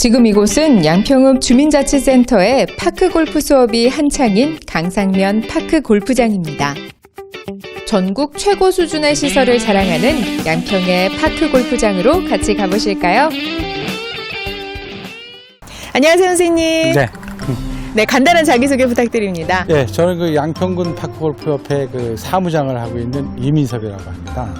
지금 이곳은 양평읍 주민자치센터의 파크 골프 수업이 한창인 강상면 파크 골프장입니다. 전국 최고 수준의 시설을 자랑하는 양평의 파크 골프장으로 같이 가보실까요? 안녕하세요, 선생님. 네. 네, 간단한 자기소개 부탁드립니다. 예, 저는 그 양평군 파크골프협회 그 사무장을 하고 있는 이민섭이라고 합니다.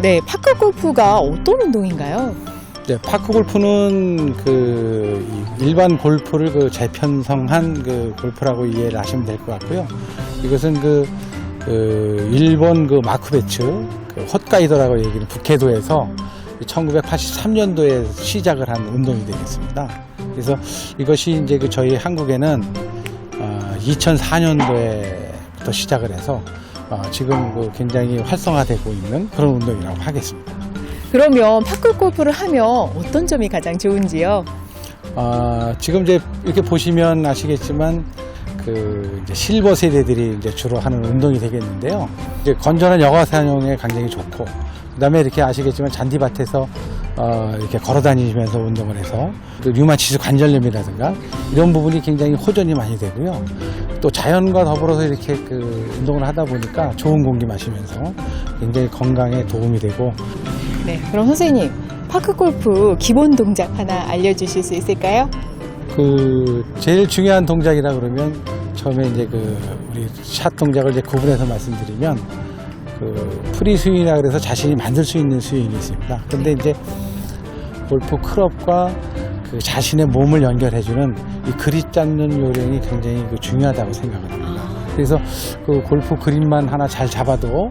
네, 파크 골프가 어떤 운동인가요? 네, 파크 골프는 그 이- 일반 골프를 그 재편성한 그 골프라고 이해를 하시면 될 것 같고요. 이것은 그, 그 일본 그 마쿠베츠 그 헛가이더라고 얘기를 북해도에서 1983년도에 시작을 한 운동이 되겠습니다. 그래서 이것이 이제 그 저희 한국에는 어, 2004년도에부터 시작을 해서 어, 지금 그 굉장히 활성화되고 있는 그런 운동이라고 하겠습니다. 그러면 파크 골프를 하면 어떤 점이 가장 좋은지요? 아, 지금 이제 이렇게 보시면 아시겠지만 그 이제 실버 세대들이 이제 주로 하는 운동이 되겠는데요. 이제 건전한 여가 사용에 굉장히 좋고 그다음에 이렇게 아시겠지만 잔디밭에서 어, 이렇게 걸어 다니면서 운동을 해서 그 류마티스 관절염이라든가 이런 부분이 굉장히 호전이 많이 되고요. 또 자연과 더불어서 이렇게 그 운동을 하다 보니까 좋은 공기 마시면서 굉장히 건강에 도움이 되고 네, 그럼 선생님, 파크 골프 기본 동작 하나 알려주실 수 있을까요? 그 제일 중요한 동작이라 그러면 처음에 이제 그 우리 샷 동작을 이제 구분해서 말씀드리면 그 프리 스윙이라 그래서 자신이 만들 수 있는 스윙이 있습니다. 근데 이제 골프 클럽과 그 자신의 몸을 연결해주는 이 그립 잡는 요령이 굉장히 그 중요하다고 생각을 합니다. 그래서 그 골프 그립만 하나 잘 잡아도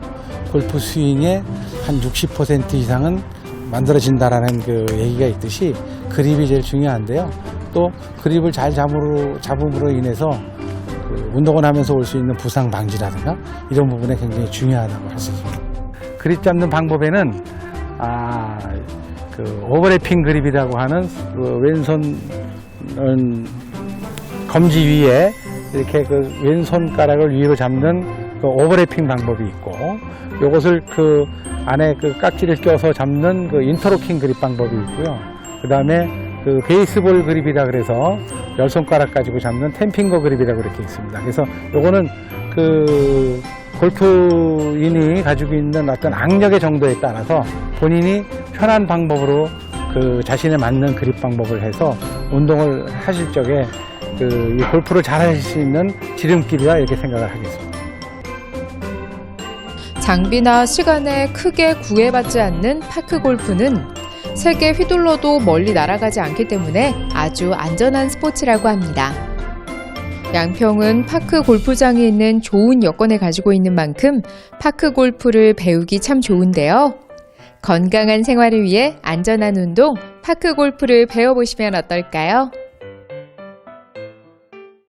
골프 스윙의 한 60% 이상은 만들어진다라는 그 얘기가 있듯이 그립이 제일 중요한데요. 또 그립을 잘 잡음으로, 잡음으로 인해서 그 운동을 하면서 올 수 있는 부상 방지라든가 이런 부분에 굉장히 중요하다고 할 수 있습니다. 그립 잡는 방법에는 아, 그 오버래핑 그립이라고 하는 그 왼손 은 검지 위에 이렇게 그 왼손가락을 위로 잡는 그 오버래핑 방법이 있고 요것을 그 안에 그 깍지를 껴서 잡는 그 인터로킹 그립 방법이 있고요. 그 다음에 그 베이스볼 그립이라 그래서 열 손가락 가지고 잡는 템핑거 그립이라고 이렇게 있습니다. 그래서 요거는 그 골프인이 가지고 있는 어떤 악력의 정도에 따라서 본인이 편한 방법으로 그 자신에 맞는 그립 방법을 해서 운동을 하실 적에 그이 골프를 잘 하실 수 있는 지름길이라 이렇게 생각을 하겠습니다. 장비나 시간에 크게 구애받지 않는 파크 골프는 세게 휘둘러도 멀리 날아가지 않기 때문에 아주 안전한 스포츠라고 합니다. 양평은 파크 골프장이 있는 좋은 여건을 가지고 있는 만큼 파크 골프를 배우기 참 좋은데요. 건강한 생활을 위해 안전한 운동, 파크 골프를 배워보시면 어떨까요?